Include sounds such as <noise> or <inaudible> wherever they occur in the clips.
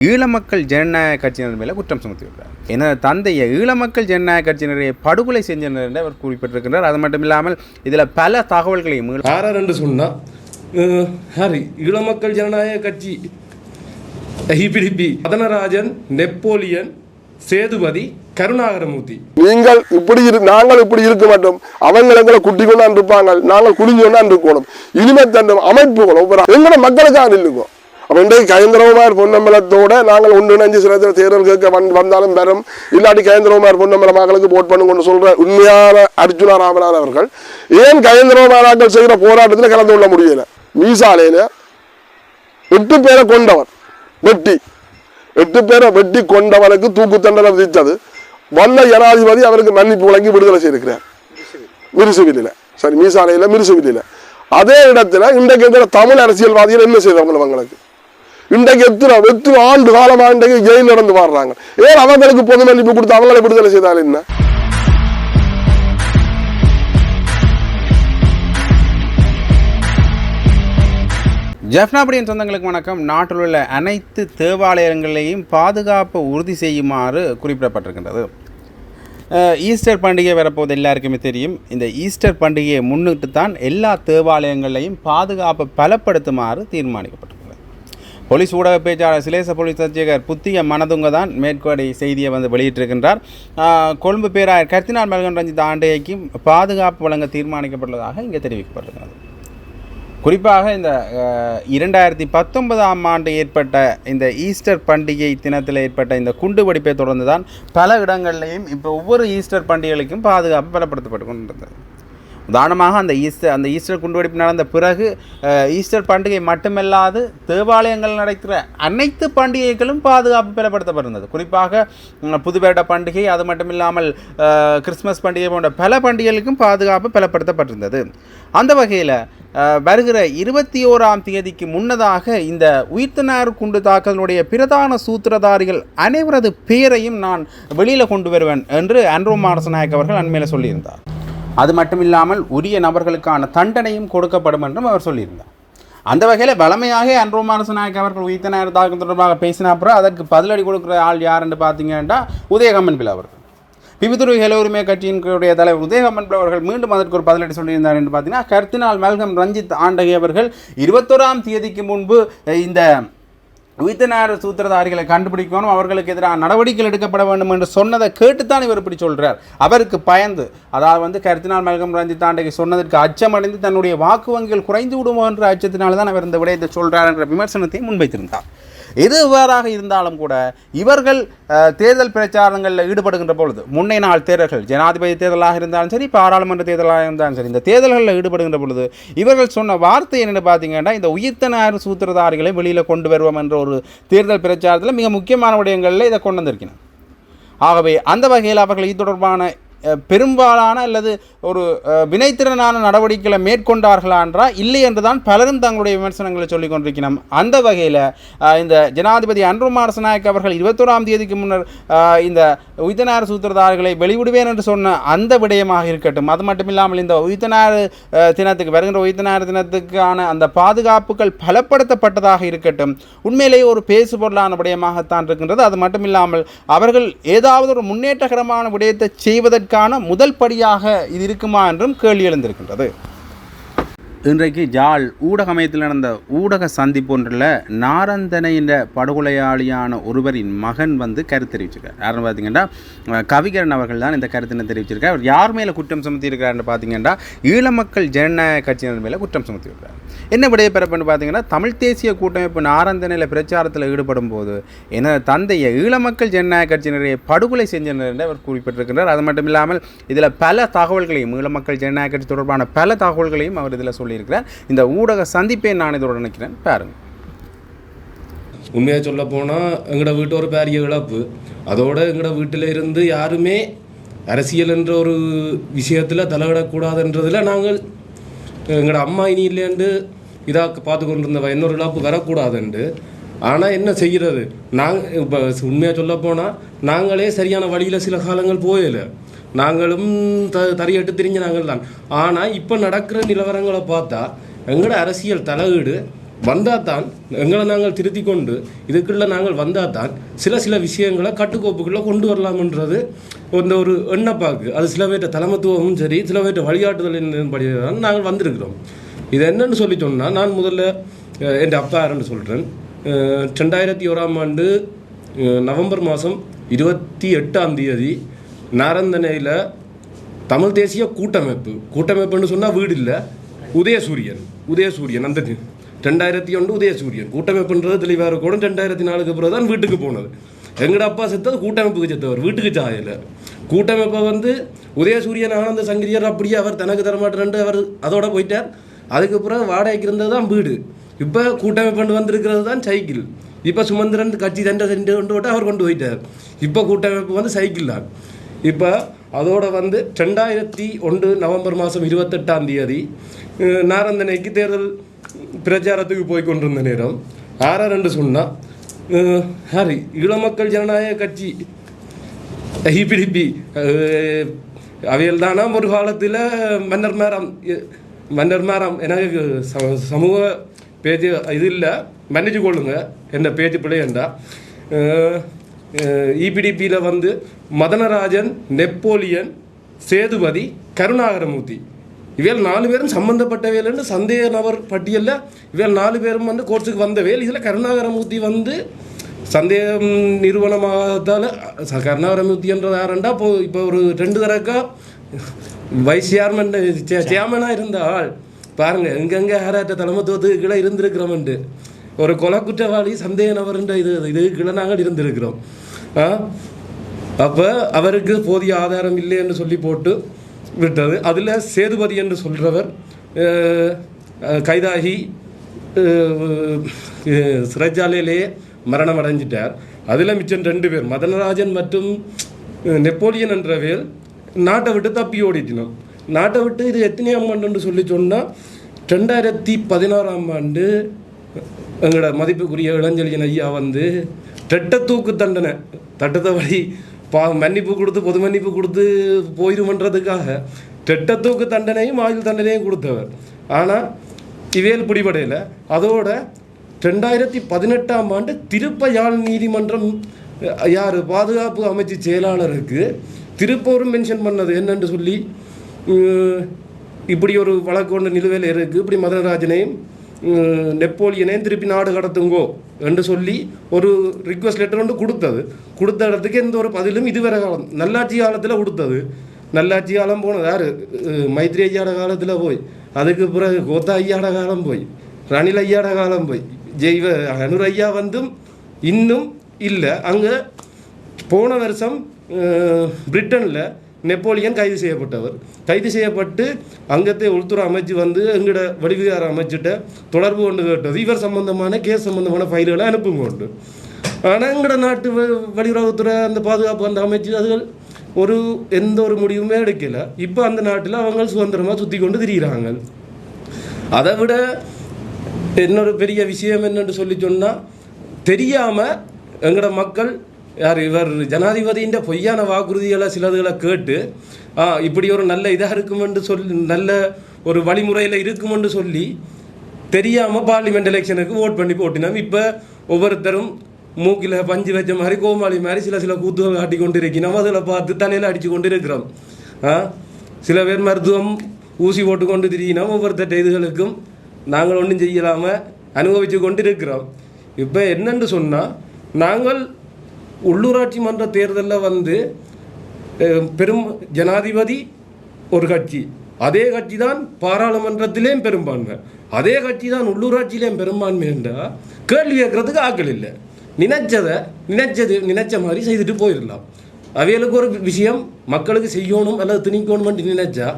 ஈழமக்கள் ஜனநாயக கட்சியினர் மேலே குற்றம் சுமத்தியிருக்கிறார் எனது தந்தையை ஈழமக்கள் ஜனநாயக கட்சியினரை படுகொலை செஞ்சனர் என்று அவர் குறிப்பிட்டிருக்கின்றார். அது மட்டும் இல்லாமல் இதில் பல தகவல்களையும் ஈழ- யாரார் என்று சொன்னா அஹ், ஹரி ஈழமக்கள் ஜனநாயக கட்சி. EPDP Madanarajan Napoleon Sethupathi Karunakaramoorthy. நீங்கள் இப்படி இரு நாங்கள் இப்படி இருக்க மாட்டோம். அவங்க எங்களை குட்டி கொண்டாந்து இருப்பாங்க. நாங்கள் குடிஞ்சு கொண்டாந்து இருக்கணும். இனிமே தந்த அமைப்புகள் ஒவ்வொரு எங்களோட மக்களுக்காக இல்லைங்க அப்போ இன்றைக்கு கயந்திரகுமார் பொன்னம்பலத்தோட நாங்கள் ஒன்றிணைஞ்சு சில தேர்தல் கேட்க வந் வந்தாலும் பெறும் இல்லாட்டி கயந்திரகுமார் பொன்னம்பல மக்களுக்கு போட் பண்ணுங்கன்னு சொல்ற உண்மையான அர்ஜுனா ராமநாதன் அவர்கள் ஏன் கயந்திரகுமாராக்கள் செய்கிற போராட்டத்தில் கலந்து கொள்ள முடியல? மீசாலையில எட்டு பேரை கொண்டவர் வெட்டி. எட்டு பேரை வெட்டி கொண்டவனுக்கு தூக்கு தண்டனை விதித்தது. வந்த ஜனாதிபதி அவருக்கு மன்னிப்பு வழங்கி விடுதலை செய்திருக்கிறார். மிருசுவிலில் சரி மீசாலையில் மிருசுவிலில் அதே இடத்துல இன்றைக்கு இருக்கிற தமிழ் அரசியல்வாதிகள் என்ன செய்தவங்க அவங்களுக்கு இன்றைக்கு எத்தனை எத்தனை ஆண்டு காலமா இன்றைக்கு ஜெயில் நடந்து வர்றாங்க ஏன் அவங்களுக்கு பொது மன்னிப்பு கொடுத்து அவங்களை விடுதலை செய்தால் என்ன? ஜெஃப்னாபடியின் சொந்தங்களுக்கு வணக்கம். நாட்டில் உள்ள அனைத்து தேவாலயங்களையும் பாதுகாப்பை உறுதி செய்யுமாறு குறிப்பிடப்பட்டிருக்கின்றது. ஈஸ்டர் பண்டிகை வரப்போது எல்லாருக்குமே தெரியும். இந்த ஈஸ்டர் பண்டிகையை முன்னிட்டு தான் எல்லா தேவாலயங்களையும் பாதுகாப்பை பலப்படுத்துமாறு தீர்மானிக்கப்பட்டது போலீஸ் ஊடக பேச்சாளர் சிலேச போலீஸ் அர்ச்சகர் புத்திய மனதுங்க தான் மேற்கோடை செய்தியை வந்து வெளியிட்டிருக்கின்றார். கொழும்பு பேராயர் கர்த்தினால் மல்கன் ரஞ்சித் ஆண்டைக்கும் பாதுகாப்பு வழங்க தீர்மானிக்கப்பட்டுள்ளதாக இங்கே தெரிவிக்கப்பட்டிருக்கிறது. குறிப்பாக இந்த இரண்டாயிரத்தி பத்தொன்பதாம் ஆண்டு ஏற்பட்ட இந்த ஈஸ்டர் பண்டிகை தினத்தில் ஏற்பட்ட இந்த குண்டு வெடிப்பை தொடர்ந்து தான் பல இடங்கள்லையும் இப்போ ஒவ்வொரு ஈஸ்டர் பண்டிகைகளுக்கும் பாதுகாப்பு பலப்படுத்தப்பட்டு கொண்டிருந்தது. உதாரணமாக அந்த ஈஸ்டர் அந்த ஈஸ்டர் குண்டுவெடிப்பு நடந்த பிறகு ஈஸ்டர் பண்டிகை மட்டுமல்லாது தேவாலயங்கள் நடக்கிற அனைத்து பண்டிகைகளும் பாதுகாப்பு பலப்படுத்தப்பட்டிருந்தது குறிப்பாக புதுவேட பண்டிகை அது மட்டும் இல்லாமல் கிறிஸ்மஸ் பண்டிகை போன்ற பல பண்டிகைகளுக்கும் பாதுகாப்பு பலப்படுத்தப்பட்டிருந்தது அந்த வகையில் வருகிற இருபத்தி ஓராம் தேதிக்கு முன்னதாக இந்த உயிர்த்தனார் குண்டு தாக்கலுடைய பிரதான சூத்திரதாரிகள் அனைவரது பெயரையும் நான் வெளியில் கொண்டு வருவேன் என்று அன்ரோ மாரசநாயக் அவர்கள் அண்மையில் சொல்லியிருந்தார். அது மட்டும் இல்லாமல் உரிய நபர்களுக்கான தண்டனையும் கொடுக்கப்படும் என்றும் அவர் சொல்லியிருந்தார். அந்த வகையில் வளமையாக அன்ரோ மாரசநாயக் அவர்கள் உயிர்த்தனார் தாக்கம் தொடர்பாக பேசின அப்புறம் அதற்கு பதிலடி கொடுக்குற ஆள் யாருன்னு பார்த்தீங்கன்னா உதயகம்மன் பில் அவர்கள். பிபிதுரு ஹெல கட்சியினுடைய தலைவர் உதயகம்மன் பிள்ளை அவர்கள் மீண்டும் அதற்கு ஒரு பதிலடி சொல்லியிருந்தார் என்று பார்த்தீங்கன்னா கர்த்தினால் மல்கம் ரஞ்சித் ஆண்டகை அவர்கள் இருபத்தோராம் தேதிக்கு முன்பு இந்த வித்தனார் சூத்திரதாரிகளை கண்டுபிடிக்கணும். அவர்களுக்கு எதிராக நடவடிக்கைகள் எடுக்கப்பட வேண்டும் என்று சொன்னதை கேட்டுத்தான் இவர் இப்படி சொல்கிறார் அவருக்கு பயந்து அதாவது வந்து கருத்தினால் மல்கம் ரஞ்சித் ஆண்டகை சொன்னதற்கு அச்சமடைந்து தன்னுடைய வாக்கு வங்கிகள் குறைந்து விடுமோ என்ற அச்சத்தினால்தான் அவர் இந்த விடயத்தை சொல்கிறார் என்ற விமர்சனத்தை முன்வைத்திருந்தார். எது இருந்தாலும் கூட இவர்கள் தேர்தல் பிரச்சாரங்களில் ஈடுபடுகின்ற பொழுது முன்னை நாள் தேர்தல்கள் ஜனாதிபதி தேர்தலாக இருந்தாலும் சரி பாராளுமன்ற தேர்தலாக இருந்தாலும் சரி இந்த தேர்தல்களில் ஈடுபடுகின்ற பொழுது இவர்கள் சொன்ன வார்த்தை என்னென்னு பார்த்தீங்கன்னா இந்த உயிர்த்தனார் சூத்திரதாரிகளை வெளியில் கொண்டு வருவோம் என்ற ஒரு தேர்தல் பிரச்சாரத்தில் மிக முக்கியமான விடயங்களில் இதை கொண்டு வந்திருக்கிறேன் ஆகவே அந்த வகையில் அவர்கள் இது தொடர்பான பெரும்பாலான அல்லது ஒரு வினைத்திறனான நடவடிக்கைகளை மேற்கொண்டார்களா என்றால் இல்லை என்று தான் பலரும் தங்களுடைய விமர்சனங்களை சொல்லிக் கொண்டிருக்கணும் அந்த வகையில் இந்த ஜனாதிபதி அன்ரு மாரசநாயக் அவர்கள் இருபத்தோராம் தேதிக்கு முன்னர் இந்த உயிர்த்தனார் சூத்திரதாரிகளை வெளிவிடுவேன் என்று சொன்ன அந்த விடயமாக இருக்கட்டும். அது மட்டும் இல்லாமல் இந்த உயிர்த்தனார் தினத்துக்கு வருகின்ற உயிர்த்தனார் தினத்துக்கான அந்த பாதுகாப்புகள் பலப்படுத்தப்பட்டதாக இருக்கட்டும். உண்மையிலேயே ஒரு பேசுபொருளான விடயமாகத்தான் இருக்கின்றது. அது மட்டும் இல்லாமல் அவர்கள் ஏதாவது ஒரு முன்னேற்றகரமான விடயத்தை செய்வதற்கு அதற்கான முதல் படியாக இது இருக்குமா என்றும் கேள்வி எழுந்திருக்கின்றது. இன்றைக்கு ஜாழ் ஊடகமயத்தில் நடந்த ஊடக சந்திப்பு ஒன்றில் நாரந்தனை என்ற படுகொலையாளியான ஒருவரின் மகன் வந்து கருத்து தெரிவிச்சிருக்கார். யாருன்னு பார்த்தீங்கன்னா கவிகரன் அவர்கள் தான் இந்த கருத்தினை தெரிவிச்சிருக்கார். அவர் யார் மேலே குற்றம் சுமத்தியிருக்காருன்னு பார்த்தீங்கன்னா ஈழமக்கள் ஜனநாயக கட்சியினர் மேலே குற்றம் சுமத்தியிருக்கார் என்ன விடைய பிறப்புன்னு பார்த்தீங்கன்னா தமிழ் தேசிய கூட்டமைப்பு நாரந்தனையில் பிரச்சாரத்தில் ஈடுபடும் போது எனது தந்தையை ஈழமக்கள் ஜனநாயக கட்சியினரை படுகொலை செஞ்சனர் என்று அவர் குறிப்பிட்டிருக்கிறார். அது மட்டும் இல்லாமல் இதில் பல தகவல்களையும் ஈழமக்கள் ஜனநாயக கட்சி தொடர்பான பல தகவல்களையும் அவர் இதில் சொல்லியிருக்கிறார். இந்த ஊடக சந்திப்பை நான் இதோட நினைக்கிறேன் பாருங்கள் உண்மையாக சொல்ல போனால் எங்களோட வீட்டு ஒரு பெரிய இழப்பு. அதோட எங்களோட வீட்டில் இருந்து யாருமே அரசியல் என்ற ஒரு விஷயத்தில் தலையிடக்கூடாதுன்றதில் நாங்கள் எங்களோட அம்மா இனி இல்லைன்னு இதாக பார்த்து கொண்டிருந்தவ இன்னொரு இழப்பு வரக்கூடாதுண்டு. ஆனால் என்ன செய்கிறது நாங்கள் இப்போ உண்மையாக சொல்ல போனால் நாங்களே சரியான வழியில் சில காலங்கள் போயலை. நாங்களும் த தறியட்டு திரிஞ்ச நாங்கள் தான் ஆனால் இப்போ நடக்கிற நிலவரங்களை பார்த்தா எங்களோட அரசியல் தலையீடு வந்தால் தான் எங்களை நாங்கள் திருத்தி கொண்டு இதுக்குள்ள நாங்கள் வந்தால் தான் சில சில விஷயங்களை கட்டுக்கோப்புக்குள்ளே கொண்டு வரலாம்ன்றது இந்த ஒரு எண்ணப்பாக்கு அது சில பேர்ட்ட தலைமத்துவமும் சரி சில பேர்ட்ட வழிகாட்டுதலின்படி தான் நாங்கள் வந்திருக்கிறோம். இது என்னன்னு சொல்லி சொன்னால் நான் முதல்ல என் அப்பா யாருன்னு சொல்கிறேன் ரெண்டாயிரத்தி ஓராம் ஆண்டு நவம்பர் மாதம் இருபத்தி எட்டாம் தேதி நாரந்தனையில் தமிழ் தேசிய கூட்டமைப்பு. கூட்டமைப்புன்னு சொன்னால் வீடு இல்லை. உதயசூரியன். உதயசூரியன் அந்த ரெண்டாயிரத்தி ஒன்று உதயசூரியன். கூட்டமைப்புன்றது தெளிவாக இருக்கணும் ரெண்டாயிரத்தி நாலுக்கு பிறகு தான் வீட்டுக்கு போனது. எங்கட அப்பா செத்தது கூட்டமைப்புக்கு செத்தவர் வீட்டுக்கு சாயல. கூட்டமைப்பை வந்து உதயசூரியன் ஆனந்த சங்கிரியர் அப்படியே அவர் தனக்கு தரமாட்டேன்ட்டு அவர் அதோட போயிட்டார். அதுக்கு பிறகு வாடகைக்கு இருந்தது தான் வீடு. இப்போ கூட்டமைப்பு வந்திருக்கிறது தான் சைக்கிள். இப்போ சுமந்திரன் கட்சி தண்டை சென்று கொண்டு விட்டு அவர் கொண்டு போயிட்டார். இப்போ கூட்டமைப்பு வந்து சைக்கிள் தான். இப்போ அதோட வந்து ரெண்டாயிரத்தி ஒன்று நவம்பர் மாதம் இருபத்தெட்டாம் தேதி அஹ், நாரந்தனைக்கு தேர்தல் பிரச்சாரத்துக்கு போய் கொண்டிருந்த நேரம் ஆறா ரெண்டு சொன்னால் ஹாரி ஈழமக்கள் ஜனநாயக கட்சி ஹிபிடிபி அவையில் தானா ஒரு காலத்தில் மன்னர் மேரம் மன்னர் மேரம் எனக்கு ச- சமூக பேஜ் இது இல்லை மன்னிச்சு கொள்ளுங்க என்ன பேஜ் பிள்ளையண்டா இபிடிபியில் வந்து மதனராஜன் நெப்போலியன் சேதுபதி கருணாகரமூர்த்தி. இவையில் நாலு பேரும் சம்பந்தப்பட்டவையில்னு சந்தேக நபர் பட்டியலில் இவையில் நாலு பேரும் வந்து கோர்ட்ஸுக்கு வந்தவையில் இதில் கருணாகரமூர்த்தி வந்து சந்தேகம் நிறுவனமாகத்தால் கருணாகரமூர்த்தின்றது யாருண்டா இப்போ இப்போ ஒரு ரெண்டு தரக்கா வைஸ் சேர்மன் சேர்மனாக இருந்த ஆள் பாருங்க எங்கெங்க யாராட்ட தலைமத்துவத்துக்கு கீழே இருந்திருக்கிறோம்ண்டு ஒரு கொலை குற்றவாளி சந்தேக நபர்ன்ற இது இது நாங்கள் இருந்திருக்கிறோம். அப்போ அவருக்கு போதிய ஆதாரம் இல்லை என்று சொல்லி போட்டு விட்டது. அதில் சேதுபதி என்று சொல்கிறவர் கைதாகி சிறைச்சாலையிலேயே மரணம் அடைஞ்சிட்டார் அதில் மிச்சம் ரெண்டு பேர் மதனராஜன் மற்றும் நெப்போலியன் என்ற பேர் நாட்டை விட்டு தப்பி ஓடிட்டினோம் நாட்டை விட்டு இது எத்தனையாம் ஆண்டுன்னு சொல்லி சொன்னால் ரெண்டாயிரத்தி பதினாறாம் ஆண்டு எங்களோட மதிப்புக்குரிய இளஞ்செழியன் ஐயா வந்து ரெட்ட தூக்கு தண்டனை தட்டத்தை வழி பா மன்னிப்பு கொடுத்து பொது மன்னிப்பு கொடுத்து போயிருமன்றதுக்காக ரெட்ட தூக்கு தண்டனையும் ஆயுள் தண்டனையும் கொடுத்தவர். ஆனால் இவேல் பிடிபடையில். அதோட ரெண்டாயிரத்தி பதினெட்டாம் ஆண்டு திருப்ப யாழ் நீதிமன்றம் யார் பாதுகாப்பு அமைச்சு செயலாளருக்கு திருப்பூரும் மென்ஷன் பண்ணது என்னென்று சொல்லி இப்படி ஒரு வழக்கு ஒன்று நிலுவையில் இருக்குது இப்படி மதனராஜனையும் உம், நெப்போலியனையும் திருப்பி நாடு கடத்துங்கோ என்று சொல்லி ஒரு ரிக்வஸ்ட் லெட்டர் ஒன்று கொடுத்தது. கொடுத்த இடத்துக்கு எந்த ஒரு பதிலும் இதுவரை காலம் நல்லாட்சி காலத்தில் கொடுத்தது. நல்லாட்சி காலம் போனது யார்? மைத்ரி ஐயாட காலத்தில் போய் அதுக்கு பிறகு கோத்தா ஐயாட காலம் போய் ரணில் ஐயாட காலம் போய் ஜெய்வ அனுர் ஐயா வந்தும் இன்னும் இல்லை. அங்கே போன வருஷம் பிரிட்டனில் நெப்போலியன் கைது செய்யப்பட்டவர். கைது செய்யப்பட்டு அங்கத்தை உள்துறை அமைச்சு வந்து எங்கட வடிவிகார அமைச்சிட்ட தொடர்பு கொண்டு கேட்டது. இவர் சம்பந்தமான கேஸ் சம்பந்தமான ஃபைல்களை அனுப்பும் கொண்டு. ஆனால் எங்கட நாட்டு வெளியுறவுத்துறை அந்த பாதுகாப்பு அந்த அமைச்சு அதுகள் ஒரு எந்த ஒரு முடிவுமே எடுக்கலை. இப்போ அந்த நாட்டில் அவங்க சுதந்திரமாக சுற்றி கொண்டு திரிகிறாங்க அதை விட இன்னொரு பெரிய விஷயம் என்னென்று சொல்லி சொன்னால் தெரியாமல் எங்களோட மக்கள் யார் இவர் ஜனாதிபதியின் பொய்யான வாக்குறுதிகளை சிலதுகளை கேட்டு இப்படி ஒரு நல்ல இதாக இருக்குமென்று சொல்லி நல்ல ஒரு வழிமுறையில் இருக்குமென்று சொல்லி தெரியாமல் பார்லிமெண்ட் எலெக்ஷனுக்கு ஓட் பண்ணி போட்டினோம். இப்போ ஒவ்வொருத்தரும் மூக்கில் பஞ்சு வச்ச மாதிரி கோமாளி மாதிரி சில சில கூத்துகள் காட்டி கொண்டு இருக்கிறோம் அதில் பார்த்து தலையில் அடித்து கொண்டு இருக்கிறோம் ஆ சில பேர் மருத்துவம் ஊசி போட்டு கொண்டு திரியினோம். ஒவ்வொருத்தட்ட இதுகளுக்கும் நாங்கள் ஒன்றும் செய்யலாமல் அனுபவித்து கொண்டு இருக்கிறோம் இப்போ என்னென்று சொன்னால் நாங்கள் உள்ளூராட்சி மன்ற தேர்தலில் வந்து பெரும் ஜனாதிபதி ஒரு கட்சி. அதே கட்சி தான் பாராளுமன்றத்திலேயும் பெரும்பான்மை. அதே கட்சி தான் உள்ளூராட்சியிலேயும் பெரும்பான்மை என்றால் கேள்வி கேட்கறதுக்கு ஆட்கள் இல்லை. நினைச்சதை நினைச்சது நினைச்ச மாதிரி செய்துட்டு போயிடலாம் அவைகளுக்கு ஒரு விஷயம் மக்களுக்கு செய்யணும் அல்லது திணிக்கணும்னு நினைச்சா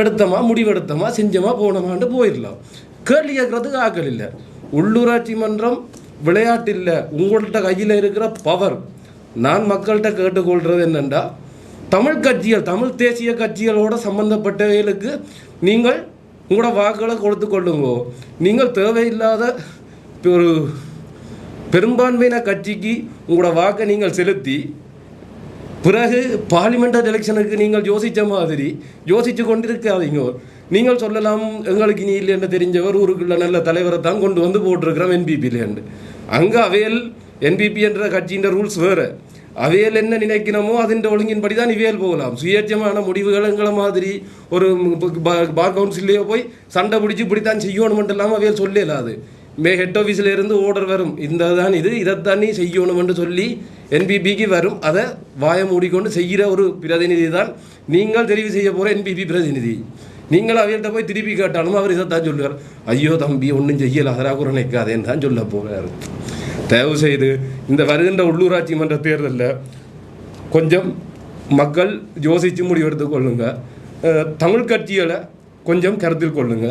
எடுத்தமா முடிவெடுத்தமா செஞ்சமா போனோமான்ட்டு போயிடலாம் கேள்வி கேட்கறதுக்கு ஆட்கள் இல்லை. உள்ளூராட்சி மன்றம் விளையாட்டு இல்லை உங்கள்கிட்ட கையில் இருக்கிற பவர் நான் மக்கள்கிட்ட கேட்டுக்கொள்கிறது என்னென்னா தமிழ் கட்சிகள் தமிழ் தேசிய கட்சிகளோட சம்பந்தப்பட்டவைகளுக்கு நீங்கள் உங்களோட வாக்குகளை கொடுத்து கொள்ளுங்கோ. நீங்கள் தேவையில்லாத ஒரு பெரும்பான்மையின கட்சிக்கு உங்களோட வாக்கை நீங்கள் செலுத்தி பிறகு பார்லிமெண்ட் எலெக்ஷனுக்கு நீங்கள் யோசித்த மாதிரி யோசித்து கொண்டிருக்காதீங்க. நீங்கள் சொல்லலாம் எங்களுக்கு இனி இல்லைன்னு தெரிஞ்சவர் ஊருக்குள்ள நல்ல தலைவரை தான் கொண்டு வந்து போட்டிருக்கிறோம் என்பிபிலேண்டு அங்கே அவையல் என்பிபி என்ற கட்சியின் ரூல்ஸ் வேறு. அவையல் என்ன நினைக்கணுமோ அதன் ஒழுங்கின்படி தான் இவையல் போகலாம். சுயேட்சமான முடிவுகள் எங்களை மாதிரி ஒரு பார் கவுன்சிலேயோ போய் சண்டை பிடிச்சி இப்படித்தான் செய்யணுமென்று இல்லாமல் அவையல் சொல்லலாது மே ஹெட் ஆஃபீஸில் இருந்து ஓர்டர் வரும். இந்த தான் இது இதைத்தான் நீ செய்யணுமென்று சொல்லி என்பிபிக்கு வரும். அதை வாய மூடிக்கொண்டு செய்கிற ஒரு பிரதிநிதி தான் நீங்கள் தெரிவு செய்ய போகிற என்பிபி பிரதிநிதி. நீங்கள் அவர்கிட்ட போய் திருப்பி கேட்டாலும் அவர் இதைத்தான் சொல்லுவார். ஐயோ தம்பி ஒன்றும் செய்யல. அதரா குறை நிற்காதேன்னு தான் சொல்ல போகிறார் தயவு செய்து இந்த வருகின்ற உள்ளூராட்சி மன்ற தேர்தலில் கொஞ்சம் மக்கள் யோசித்து முடிவெடுத்துக் கொள்ளுங்க. தமிழ் கட்சிகளை கொஞ்சம் கருத்தில் கொள்ளுங்க.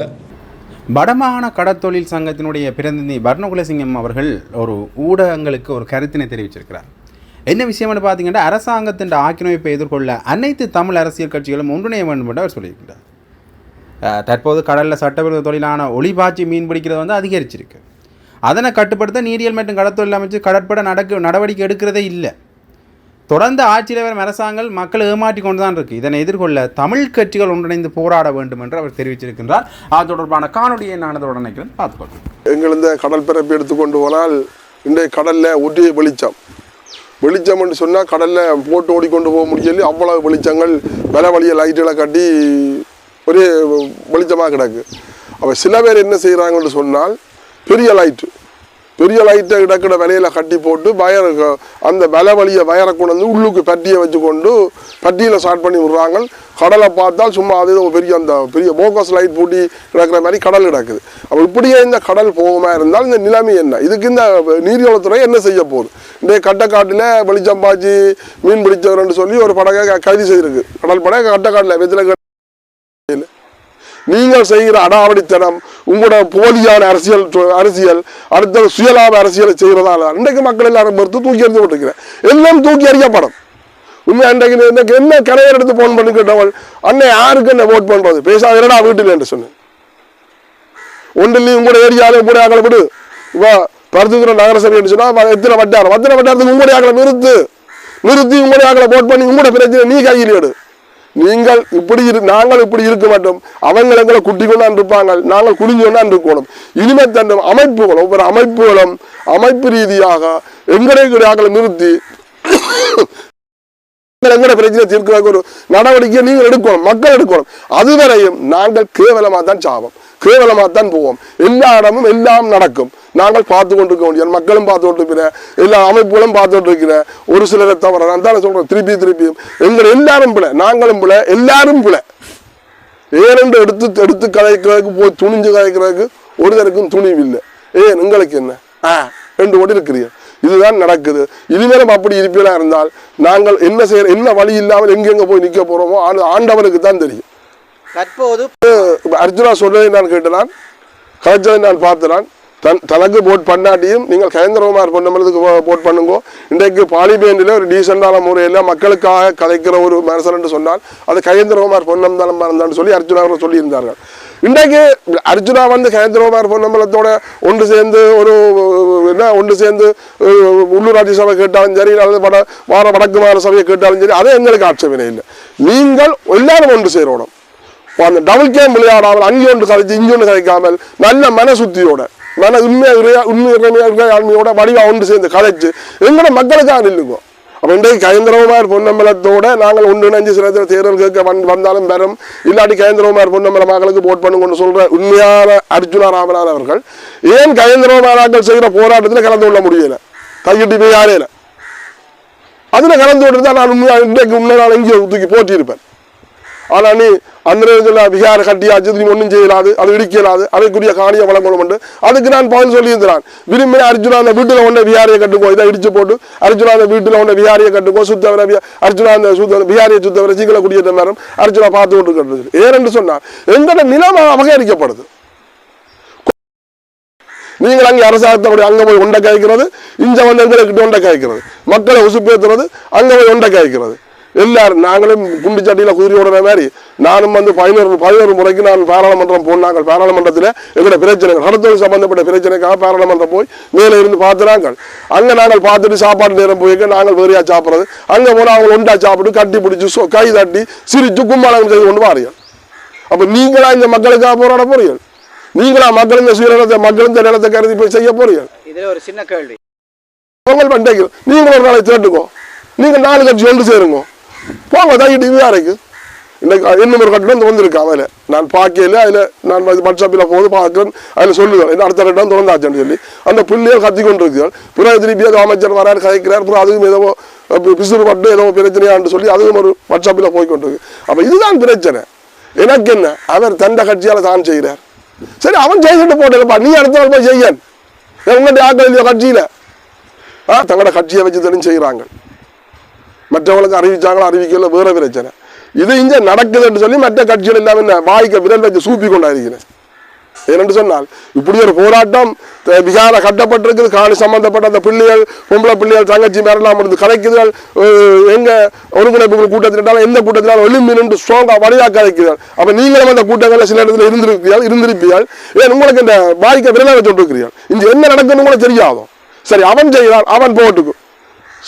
வடமாகாண கடத்தொழில் சங்கத்தினுடைய பிரதிநிதி பர்ணகுலசிங்கம் அவர்கள் ஒரு ஊடகங்களுக்கு ஒரு கருத்தினை தெரிவிச்சிருக்கிறார். என்ன விஷயம்னு பார்த்தீங்கன்னா அரசாங்கத்தின் ஆக்கிரமிப்பை எதிர்கொள்ள அனைத்து தமிழ் அரசியல் கட்சிகளும் ஒன்றிணைய வேண்டும் என்று அவர் சொல்லியிருக்கிறார். தற்போது கடலில் சட்டவிரோத தொழிலான ஒளிபாய்ச்சி மீன் பிடிக்கிறது வந்து அதிகரிச்சிருக்கு. அதனை கட்டுப்படுத்த நீரியல் மற்றும் கடத்தொழில் அமைச்சு கடற்பட நடக்க நடவடிக்கை எடுக்கிறதே இல்லை. தொடர்ந்து ஆட்சியில் வரும் அரசாங்கம் மக்களை ஏமாற்றி கொண்டு தான் இருக்குது இதனை எதிர்கொள்ள தமிழ் கட்சிகள் ஒன்றிணைந்து போராட வேண்டும் என்று அவர் தெரிவிச்சிருக்கின்றார். அது தொடர்பான காணொலியை நான் அதோட நினைக்கிறேன் பார்த்துக்கொள்கிறேன் எங்கள் இந்த கடல் பிறப்பு எடுத்துக்கொண்டு போனால் இன்றைய கடலில் ஒட்டிய வெளிச்சம். வெளிச்சம் என்று சொன்னால் கடலில் போட்டு ஓடிக்கொண்டு போக முடியல அவ்வளவு வெளிச்சங்கள் வில வழிய லைட்டுகளை கட்டி ஒரே வெளிச்சமாக கிடக்கு. அப்போ சில பேர் என்ன செய்கிறாங்கன்னு சொன்னால் பெரிய லைட்டு பெரிய லைட்டை கிடக்கிற விலையில கட்டி போட்டு பயர் அந்த விலை வழியை வயரை கொண்டு வந்து உள்ளுக்கு பட்டியை வச்சு கொண்டு பட்டியில் ஸ்டார்ட் பண்ணி விடுறாங்க. கடலை பார்த்தால் சும்மா அது பெரிய அந்த பெரிய போக்கஸ் லைட் பூட்டி கிடக்கிற மாதிரி கடல் கிடக்குது. அப்போ இப்படியே இந்த கடல் போகமாக இருந்தால் இந்த நிலைமை என்ன? இதுக்கு இந்த நீர்வளத்துறை என்ன செய்ய போகுது? இந்த கட்டக்காட்டில் வெளிச்சம் பாய்ச்சி மீன் பிடிச்சவர்னு சொல்லி ஒரு படகை கைது செய்திருக்கு. கடல் படகை கட்டக்காட்டில் வெத்தில நீங்கள் செய்கிற அடாவடித்தனம் உங்களோட போலியான அரசியல் அரசியல் அடுத்த சுயலாப அரசியலை செய்கிறதால இன்றைக்கு மக்கள் எல்லாரும் பொறுத்து தூக்கி எறிந்து போட்டுக்கிறேன் எல்லாம் தூக்கி அறியப்படும் உண்மை அன்றைக்கு எனக்கு என்ன கரையர் எடுத்து போன் பண்ணி கேட்டவள் அண்ணே யாருக்கு என்ன ஓட் பண்ணுறது பேசாத என்னடா வீட்டில் என்று சொன்னேன். ஒன்றிலையும் உங்களோட ஏரியாவில் உங்களுடைய ஆக்களை விடு. இப்போ பருத்துக்கிற நகரசபை சொன்னா எத்தனை வட்டாரம்? அத்தனை வட்டாரத்துக்கு உங்களுடைய ஆக்களை நிறுத்து. நிறுத்தி உங்களுடைய ஆக்களை போட் பண்ணி உங்களோட பிரச்சனை நீ கையில் எடு. நீங்கள் இப்படி இரு நாங்கள் இப்படி இருக்க மாட்டோம். அவங்க எங்களை குட்டி கொண்டான் இருப்பாங்க. நாங்கள் குடிஞ்சு கொண்டான் இருக்கணும் இனிமே தண்டம் அமைப்புகளும் ஒவ்வொரு அமைப்புகளும் அமைப்பு ரீதியாக எங்களை நிறுத்தி நீங்கள் எங்கட பிரச்சனை தீர்க்கிறதுக்கு ஒரு நடவடிக்கை நீங்கள் எடுக்கணும் மக்கள் எடுக்கணும். அதுவரையும் நாங்கள் கேவலமாக தான் சாவோம். கேவலமாக தான் போவோம். எல்லா இடமும் எல்லாம் நடக்கும். நாங்கள் பார்த்து கொண்டிருக்க முடியும் மக்களும் பார்த்து கொண்டிருக்கிற எல்லா அமைப்புகளும் பார்த்து கொண்டிருக்கிற ஒரு சிலரை தவிர நான் தானே சொல்றேன். திருப்பி திருப்பியும் எங்கள் எல்லாரும் பிள்ளை நாங்களும் பிள்ளை எல்லாரும் பிள்ளை ஏனென்று எடுத்து எடுத்து கதைக்கிறதுக்கு போய் துணிஞ்சு கதைக்கிறதுக்கு ஒருத்தருக்கும் துணிவு இல்லை ஏன்? உங்களுக்கு என்ன? ஆ ரெண்டு ஓடி இருக்கிறீங்க. இதுதான் நடக்குது. இனிமேலும் அப்படி இருப்பீங்களா இருந்தால் நாங்கள் என்ன செய்ய என்ன வழி இல்லாமல் எங்கெங்க போய் நிற்க போறோமோ ஆண்டு ஆண்டவனுக்கு தான் தெரியும். தற்போது அர்ஜுனா சொன்னதை நான் கேட்டேன்? கதைச்சதை நான் பார்த்தேன்? தன் தனக்கு போட் பண்ணாட்டியும் நீங்கள் கயந்திரகுமார் பொன்னமலத்துக்கு போட் பண்ணுங்க. இன்றைக்கு பாலிபேண்டில் ஒரு டீசெண்டான முறையில் மக்களுக்காக கதைக்கிற ஒரு மனசன் என்று சொன்னால் அது கயந்திரகுமார் பொன்னம்பலம் மறந்தான்னு சொல்லி அர்ஜுனா அவர்கள் சொல்லியிருந்தார்கள். இன்றைக்கு அர்ஜுனா வந்து கயந்திரகுமார் பொன்னம்பலத்தோட ஒன்று சேர்ந்து ஒரு என்ன ஒன்று சேர்ந்து உள்ளூராட்சி சபை கேட்டாலும் சரி அல்லது வட வார வடக்கு மாற சபையை கேட்டாலும் சரி அது எங்களுக்கு ஆட்சேபனை இல்லை. நீங்கள் எல்லாரும் ஒன்று சேரணும். அந்த டபுள் கேம் விளையாடாமல் அங்கே ஒன்று கதைச்சு இங்கே ஒன்று கதைக்காமல் நல்ல மனசுத்தியோட மன உண்மை உண்மை ஆண்மையோட வடிவா ஒன்று சேர்ந்து கதைச்சு எங்களோட மக்களுக்காக நில்லுங்க. அப்போ இன்றைக்கு கயந்திரகுமார் பொன்னம்பலத்தோட நாங்கள் ஒன்றிணைஞ்சு சில தேர்தல் கேட்க வந் வந்தாலும் பெறும் இல்லாட்டி கயந்திரகுமார் பொன்னம்பல மக்களுக்கு போட் பண்ணுங்கன்னு சொல்கிற உண்மையான அர்ஜுனா ராமநாதன் அவர்கள் ஏன் கயந்திரகுமாராக்கள் செய்கிற போராட்டத்தில் கலந்து கொள்ள முடியல? கையிட்டு போய் யாரையும் இல்லை. அதில் கலந்து கொண்டு நான் உண்மையாக இன்றைக்கு உண்மை நான் எங்கேயோ தூக்கி போட்டியிருப்பேன் ஆனால் நீ அந்த நேரத்தில் விகார கட்டியாச்சு நீ ஒன்றும் செய்யலாது அது இடிக்கலாது. அதுக்குரிய காணிய வழங்கணும் உண்டு. அதுக்கு நான் பதில் சொல்லியிருந்தான் விரும்பின அர்ஜுனா அந்த வீட்டில் ஒன்றை விகாரியை கட்டுக்கோ. இதை இடிச்சு போட்டு அர்ஜுனா அந்த வீட்டில் ஒன்றை விகாரியை கட்டுக்கோ. சுத்தவரை அர்ஜுனா அந்த சுத்த விகாரியை சுத்தவரை சீக்கிரம் குடியேற்ற நேரம் அர்ஜுனா பார்த்து கொண்டு கட்டுறது ஏனென்று சொன்னால் எங்களோட நிலம் அபகரிக்கப்படுது. நீங்கள் அங்கே அரசாங்கத்தோட அங்கே போய் ஒண்டை காய்க்கிறது இங்கே வந்து கிட்ட ஒண்டை காய்க்கிறது. மக்களை உசுப்பேற்றுறது அங்கே போய் ஒண்டை காய்க்கிறது. எல்லாரும் நாங்களும் குண்டு சட்டியில் குதிரை ஓடுற மாதிரி நானும் வந்து பதினோரு பதினோரு முறைக்கு நான் பாராளுமன்றம் போனாங்க பாராளுமன்றத்தில் எங்களோட பிரச்சனைகள் கடத்தொழில் சம்பந்தப்பட்ட பிரச்சனைக்காக பாராளுமன்றம் போய் மேலே இருந்து பார்த்துறாங்க. அங்கே நாங்கள் பார்த்துட்டு சாப்பாடு நேரம் போய்க்க நாங்கள் வேறையா சாப்பிட்றது. அங்கே போனால் அவங்க ஒண்டா சாப்பிட்டு கட்டி பிடிச்சி கை தட்டி சிரிச்சு கும்மாளம் செய்து கொண்டு வாரியல் அப்ப நீங்களா இந்த மக்களுக்காக போராட போறீர்கள்? நீங்களா மக்கள் இந்த சுயநலத்தை மக்கள் இந்த நிலத்தை கருதி போய் செய்ய போறீர்கள்? இதுல ஒரு சின்ன கேள்வி. பொங்கல் பண்டிகை நீங்கள் ஒரு நாளை தேட்டுங்க. நீங்கள் நாலு கட்சி ஒன்று சேருங்க. போங்க தாக்கிட்டு விசாரிக்கு இன்னைக்கு இன்னும் ஒரு கட்டணம் திறந்துருக்கு அதில் நான் பார்க்கல அதில் நான் வாட்ஸ்அப்பில் போது பார்க்குறேன். அதில் சொல்லுவேன் இந்த அடுத்த கட்டம் திறந்தாச்சுன்னு சொல்லி. அந்த பிள்ளைகள் கத்தி கொண்டு இருக்கிறார் பிறகு திருப்பி அது அமைச்சர் வராரு கதைக்கிறார். அப்புறம் அதுவும் ஏதோ பிசுறு பட்டு ஏதோ பிரச்சனையான்னு சொல்லி அதுவும் ஒரு வாட்ஸ்அப்பில் போய் கொண்டிருக்கு. அப்போ இதுதான் பிரச்சனை. எனக்கு என்ன? அவர் தண்ட கட்சியால் தான் செய்கிறார் சரி அவன் செய்துட்டு போட்டேன்ப்பா நீ அடுத்த நாள் போய் செய்யன். உங்கள்கிட்ட ஆக்கள் இல்லையோ கட்சியில். ஆ தங்களோட கட்சியை வச்சு தானே செய்கிறாங்க மற்றவங்களுக்கு அறிவிச்சாங்களோ அறிவிக்கல வேற பிரச்சனை. இது இங்கே நடக்குதுன்னு சொல்லி மற்ற கட்சிகள் எல்லாமே என்ன வாய்க்க விரல் வச்சு சூப்பி கொண்டாயிருக்கிறேன் ஏனென்று சொன்னால் இப்படி ஒரு போராட்டம் பிகார கட்டப்பட்டிருக்குது காணி சம்பந்தப்பட்ட அந்த பிள்ளைகள் பொம்பளை பிள்ளைகள் தங்கச்சி மேரெல்லாம் இருந்து கலைக்குதல் எங்கே எங்க ஒருங்கிணைப்பு கூட்டத்தினாலும் எந்த கூட்டத்தினாலும் எலும்பி நின்று ஸ்ட்ராங்கா வழியாக கலைக்குதல் அப்போ நீங்களும் அந்த கூட்டங்களில் சில இடத்துல இருந்திருப்பீர்கள் இருந்திருப்பீர்கள். ஏன் உங்களுக்கு இந்த வாய்க்க விரலை வச்சு இங்கே என்ன நடக்குன்னு உங்களுக்கு தெரியாதோ? சரி அவன் செய்கிறான் அவன் போட்டுக்கு